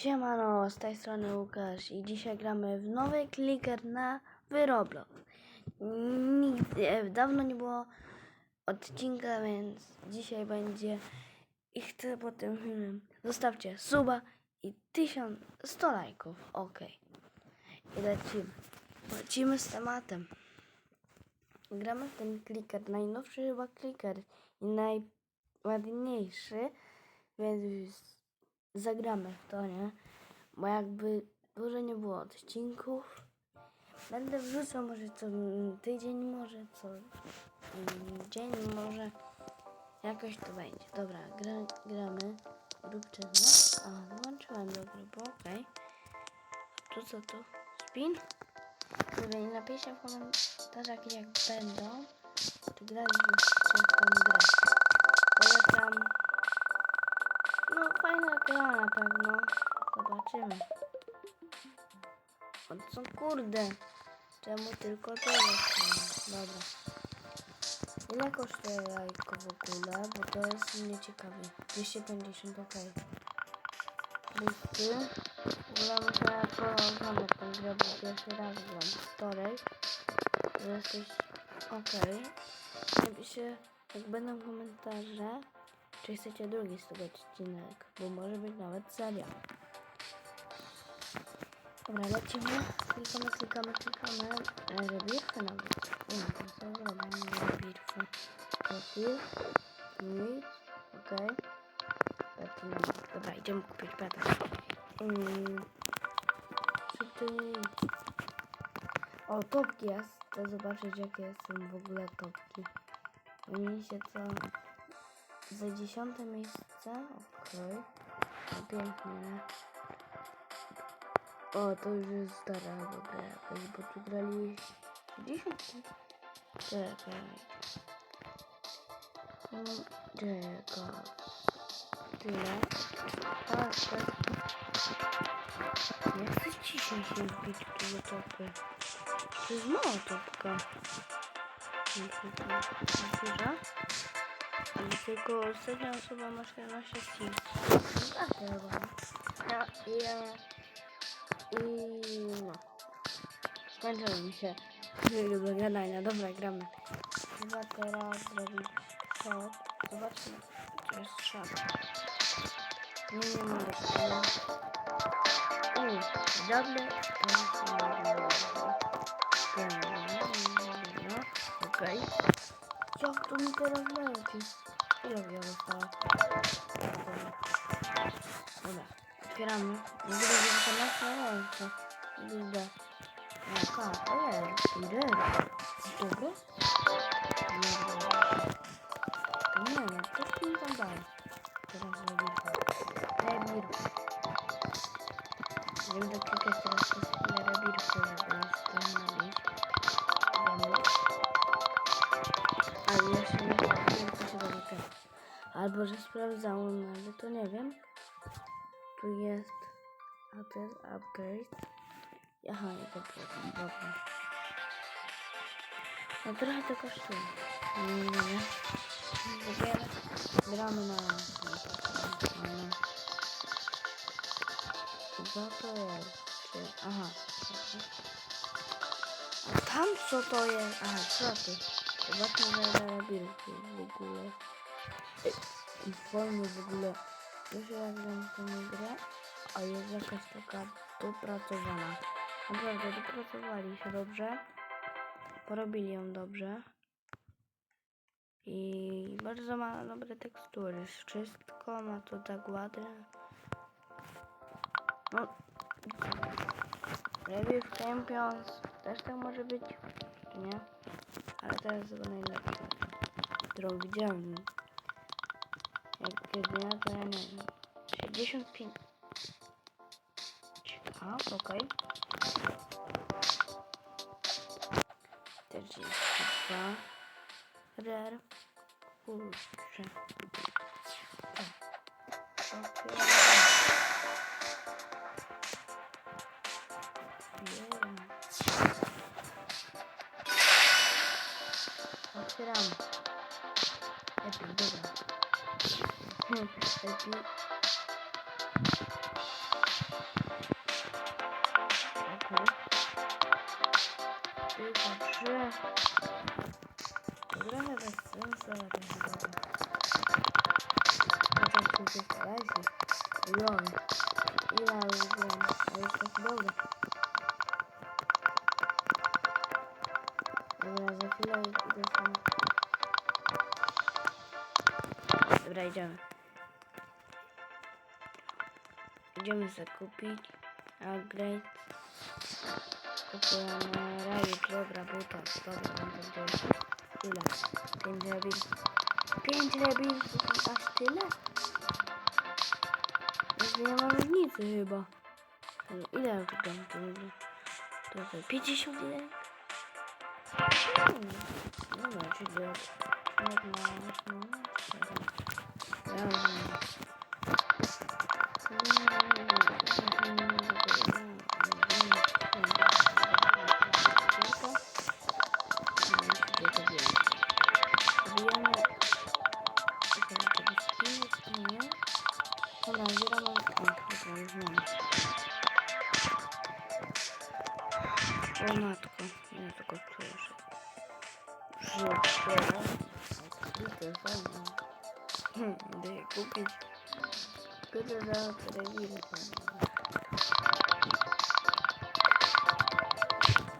Siemano, z tej strony Łukasz i dzisiaj gramy w nowy kliker na Wyroblox. Nigdy, e, dawno nie było odcinka, więc dzisiaj będzie i chcę po tym filmem zostawcie suba i 1100 lajków, ok. I lecimy. Lecimy z tematem. Gramy w ten kliker, najnowszy chyba kliker i najładniejszy, więc zagramy w to, nie? Bo jakby dużo nie było odcinków. Będę wrzucał może co tydzień, może co dzień, może jakoś to będzie. Dobra, gra, gramy. Rób czynność. A, włączyłem do grupu, okej. Tu co tu? Spin? Dobra, i napiszcie w komentarzach jak będą. Czy graliście w tą grę. Polecam no gra na pewno. Zobaczymy. O co kurde? Czemu tylko to? Dobra. Ile kosztuje jajko w ogóle? Bo to jest nieciekawe. 250 ok. Listy. W ogóle muszę porozmawiać tę grę, bo pierwszy raz. Wtorek. Że jesteś ok. Napiszcie, jak będą komentarze. Czy chcecie drugi z tego odcinek? Bo może być nawet seria. Dobra, lecimy. Klikamy, klikamy, klikamy. E, to co zrobię? Rebirfy. Profil. Nic. Okej. Okay. Dobra, idziemy kupić peta. Mm. Co ty? O, topki jest. Chcę zobaczyć jakie są w ogóle topki. Mieliście co? Za dziesiąte miejsce, okej. Okay. Pięknie, nie? O, to już jest stara dobra jakaś, bo tu grali 10. Czekaj. No, czekaj. Tyle. Tak, tak. Nie chcę się wbić tu do topy. To jest mała topka. Duża. Tylko ostatnia osoba ma 14 skills. Tak chyba. Ja, ja... I no. Skończyło mi się do gadania. Dobra, gramy. Chyba teraz zrobić shop. Zobaczmy, czy jest shop. Nie, nie mogę. Uuu, double. Okej. Jak to mi teraz leci? Ile ja dostała? Dobra, otwieramy. Nie widać, że to nas na ręce. Widzę. Jaka? To jest. Ile? Dobry? Nie, to nie, no to mi tam dał. Teraz zrobię. Rebir. Nie będę klikać teraz przez Albo, że sprawdzałem, ale to nie wiem. Tu jest... A to jest upgrade. Aha, nie problem, dobra. No trochę to kosztuje. Nie, nie, nie. Dopiero gramy na... Co to jest? Aha. A tam co to jest? Aha, co ty? Zobaczmy na labirynty w ogóle. I wolny w ogóle. Już raz gram tę grę, a jest jakaś taka dopracowana. Naprawdę dopracowali się dobrze. Porobili ją dobrze. I bardzo ma dobre tekstury. Wszystko ma to tak ładne. No. Review Champions też tak może być. Nie? Ale to jest chyba najlepsza, którą widziałem. Jak jedyna, to ja nie wiem. 65. A, okej. Okay. 42. Rare. Kurczę. Okej. Otwieram. mam taki... Okay. I także... Trochę bez sensu, to się da. Chociaż tu się starajcie. Lon. Ile lubiłem, ale jest tak. Dobra, za chwilę idę tam. Dobra, idziemy. Idziemy zakupić upgrade. Kupujemy rajek, dobra, buta, dobra, to gdzieś. Ile? 5 rebil. 5 rebil, to aż tyle? Nie ma różnicy chyba. Ile ja dam? To ile? To za 51? Hmm. Dobra, czyli jak na... no, Ja rozumiem. Dobra, już mam. O matko, ja tylko czuję, że... Że otwiera. Odkryte fajne. Hmm, idę je kupić. Kupię za telewizję.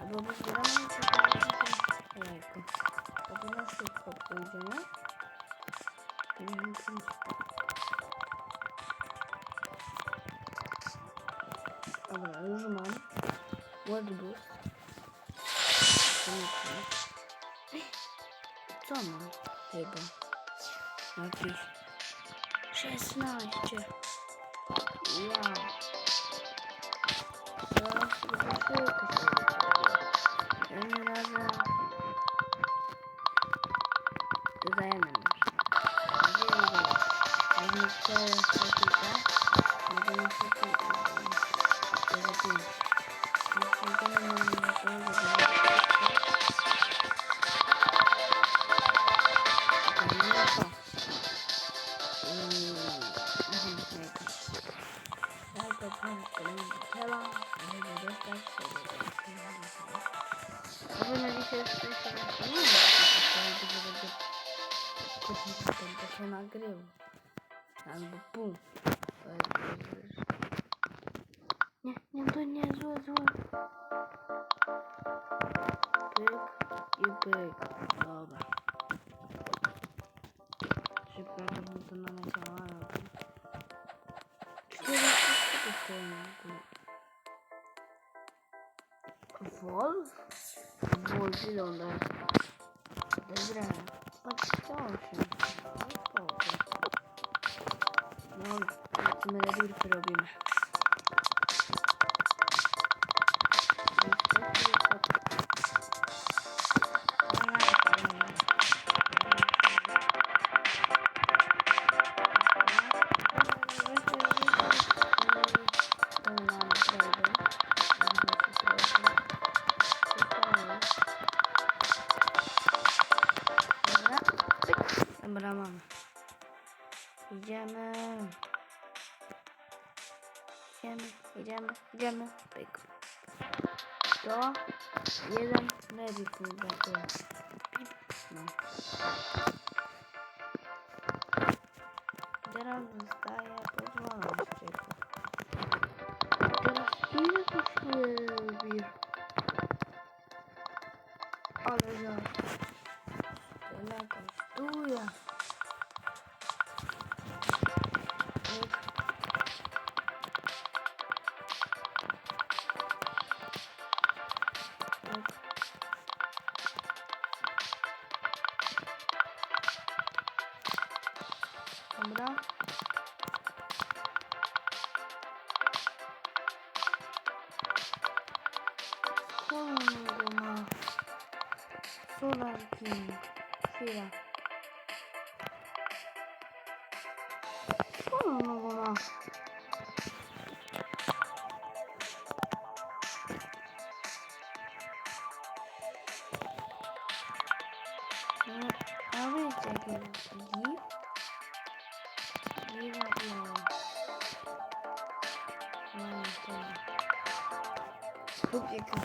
Albo pozbieramy czy to jajko. To by na szybko pójdzie, nie? Nie wiem, czy... Dobra, złe, złe. Pyk i pyk. Dobra. Szybko żeby to naleciało, ale... Cztery szybko stoją w ogóle. Wolf? Wolf wygląda. Dobra. Patrz, osiem. No, spoko. No, lecimy rewirki robimy. Idziemy. Idziemy, idziemy, idziemy. Pyk. To jeden medyk mi brakuje. No. Teraz zostaje Hmm. Şurada. Tamam o zaman. Çok yakın.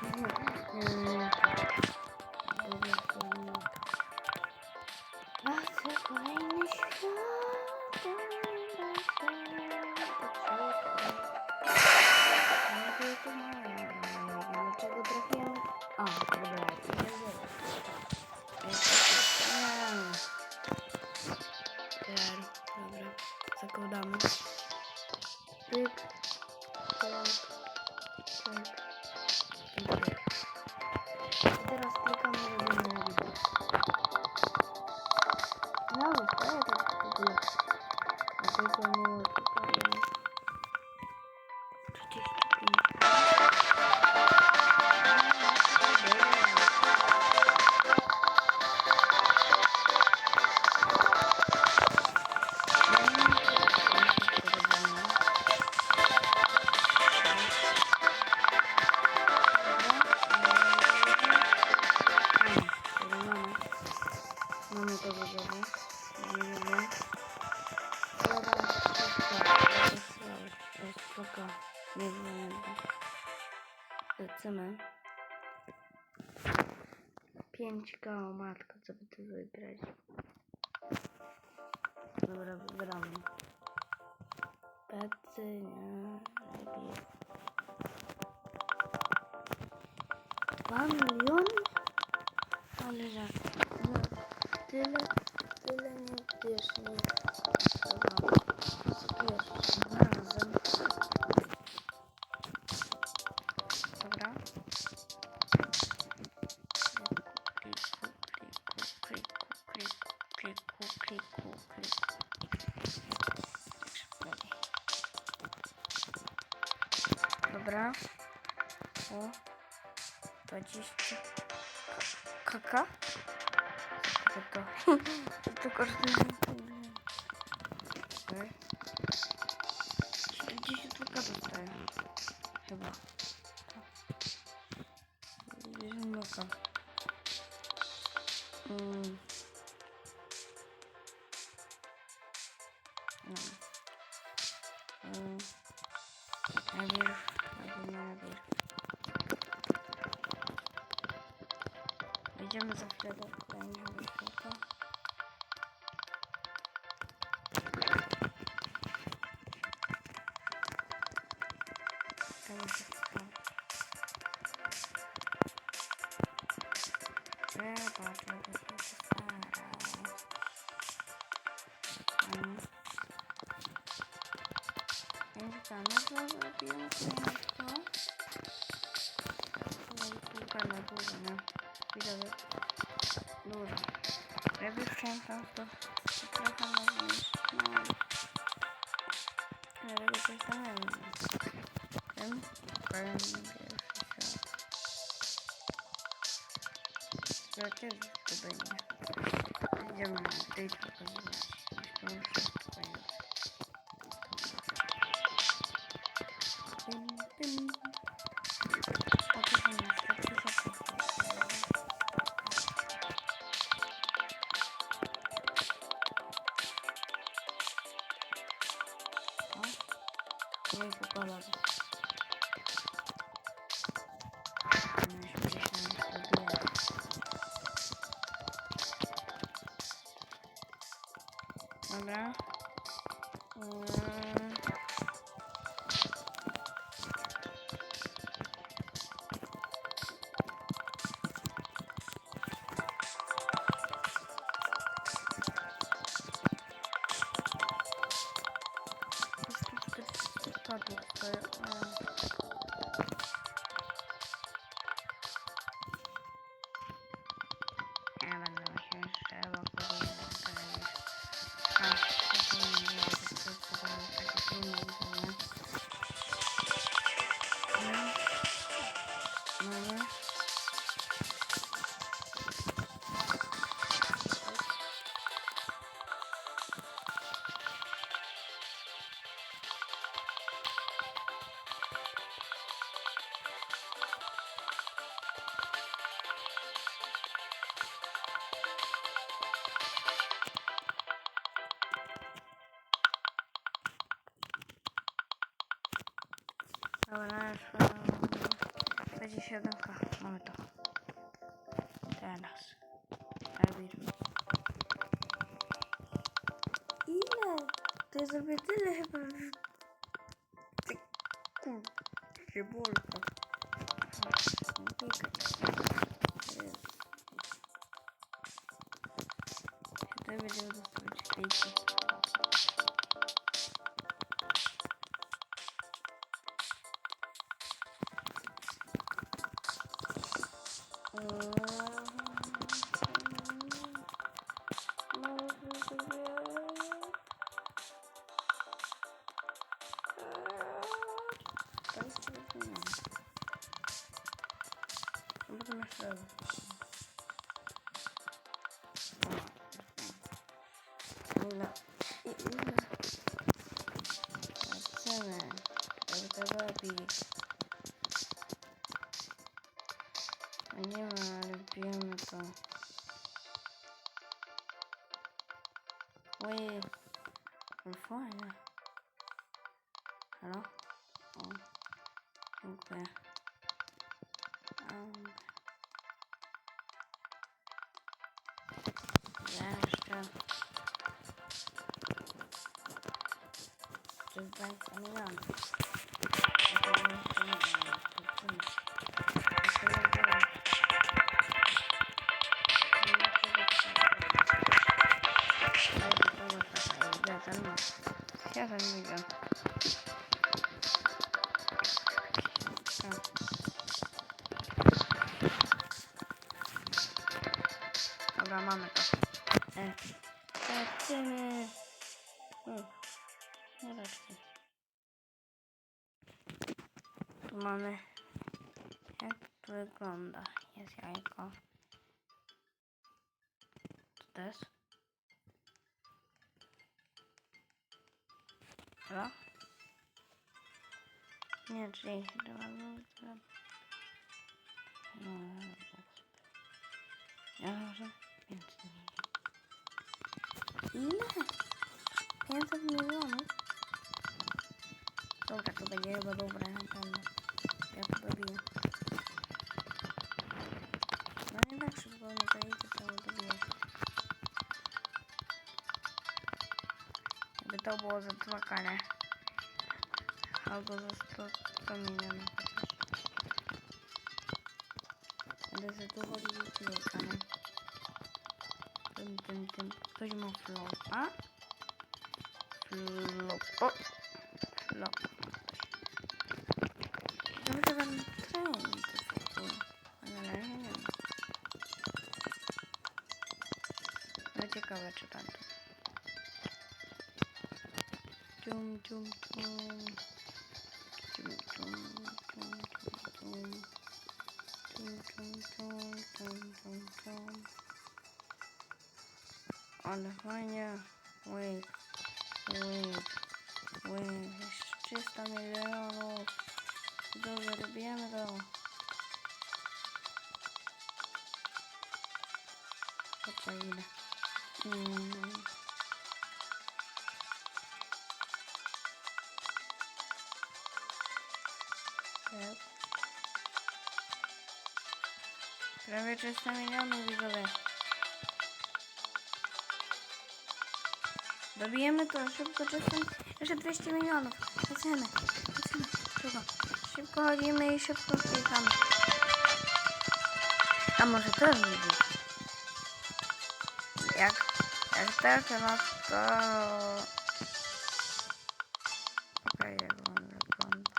Hmm. Lecimy. 5K o matko, co by tu wygrać? Dobra, wygramy. Pecy, nie, lepiej. 2 miliony? Ale że no, tyle, tyle nie wiesz, nie. Dobra. O. 20. Kaka? Co to? Co to kosztuje? Okej. 40 tylko dostaję. Tam się stało. Trzeba, żeby się starał. Mm. Więc co, no to zrobimy Dobra, już będzie siódemka. Mamy to. Teraz. Elbir. Ile? To ja zrobię tyle chyba. że- Ty kurczę, bolka. Tutaj będziemy dostawać Будем их сразу. Да. И именно. Цена. Это когда пить. Wiemy to. Oj, ale fajnie. Halo? Lecimy. Hmm. Tu mamy. Jak to wygląda? Jest jajko. To jest? Halo? Nie, czyli chyba no, ja może więcej nie Ile? 500 milionów? Dobra, to będzie chyba dobre na pewno. Ja to dobiję. No nie tak szybko nie zajdzie, to dobiję. Jakby to było za dwa kale. Albo za 100, 100 milionów chociaż. Będę sobie tu chodzić z jajkami. Tym, tym, tym. Ktoś ma flopa. Flop. O! Flop. Dobrze wam trend w ogóle. Ale nie ma. No ciekawe czy pan tu. Cium, cium, cium. Cium, cium, cium, cium, cium. Cium, cium, cium, cium, cium, cium. Ale fajnie. Wait, wait, wait. Jeszcze 300 milionów. Dobrze, robimy to. Patrzę ile. Mm. Tak. Prawie 300 milionów widzowie. Dobijemy to szybko, czasem jeszcze 200 milionów. Lecimy, lecimy, szybko. Szybko chodzimy i szybko klikamy. A może to widzieć? Jak, jak tak, no to... Okej, jak on wygląda.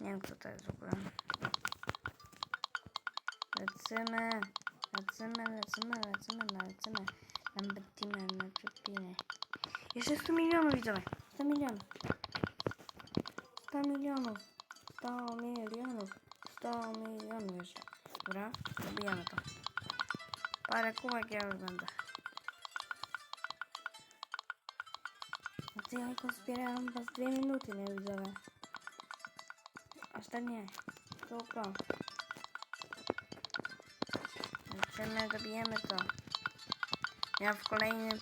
Nie wiem, co to jest w ogóle. Lecimy, lecimy, lecimy, lecimy, lecimy. Lecimy. Jeszcze 100 milionów widzowie. 100 milionów. 100 milionów. 100 milionów. 100 milionów jeszcze. Dobra, zabijamy to. Parę kółek ja już będę. No to jajko zbierałem was dwie minuty, nie widzowie. Aż tak nie. Tylko. Lecimy, dobijemy to. Ja w kolejnym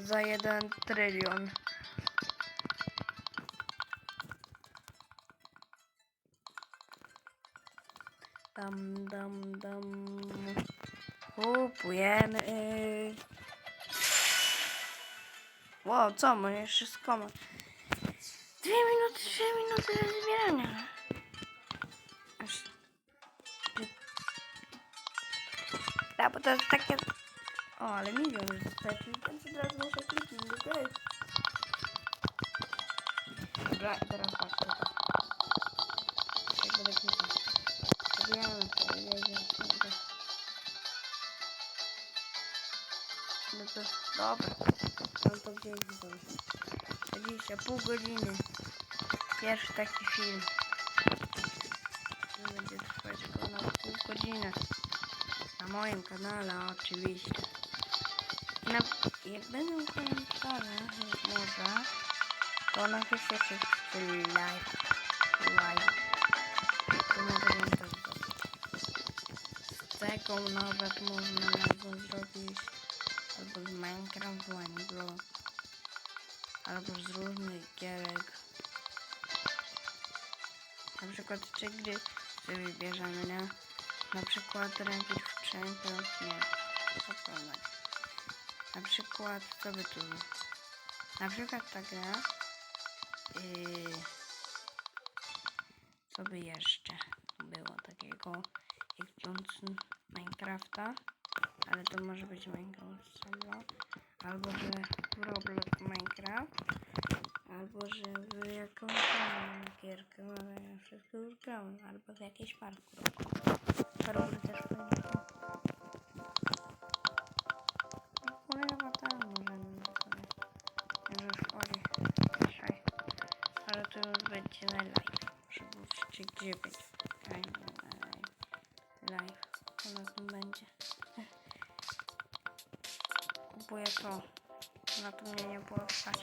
za jeden trylion. Dam, dam, dam. Kupujemy. Wow, co my jeszcze skoma? Dwie minuty, trzy minuty do zbierania. Aż... Tak, bo to jest takie... O, ale milion już wystarczy. Więc teraz muszę kliknąć, okej. Dobra, i teraz patrz, to. Jak będę kliknąć. Zabijamy to, jedzie. No to dobra. Mam to gdzieś widzę. 20, pół godziny. Pierwszy taki film. Nie będzie trwać na pół godziny. Na moim kanale oczywiście. Jak będą komentarze, może, to napiszcie czy czy live, live. To mogę wam zrobić. Z tego nawet można albo zrobić, albo z Minecraft Wanglo, albo z różnych gierek. Na przykład trzy gry sobie wybierzemy, nie? Na przykład Rampage w Champions, nie, zapomnę. Na przykład, co by tu Na przykład ta gra. Yy, co by jeszcze było takiego jak Johnson Minecrafta, ale to może być Minecraft solo, albo że w Roblox Minecraft, albo że w jakąś inną gierkę, ale ja wszystko już grałem, albo w jakieś parkour. Parkour też fajnie. To. Na mnie nie było stać.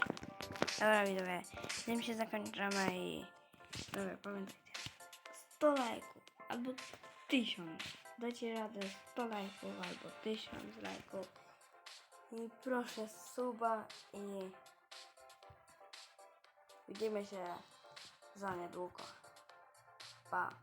Dobra widzowie. Tym się zakończymy i... Dobra, pamiętajcie. 100 lajków albo 1000. Dajcie radę 100 lajków albo 1000 lajków. I proszę suba i widzimy się za niedługo. Pa.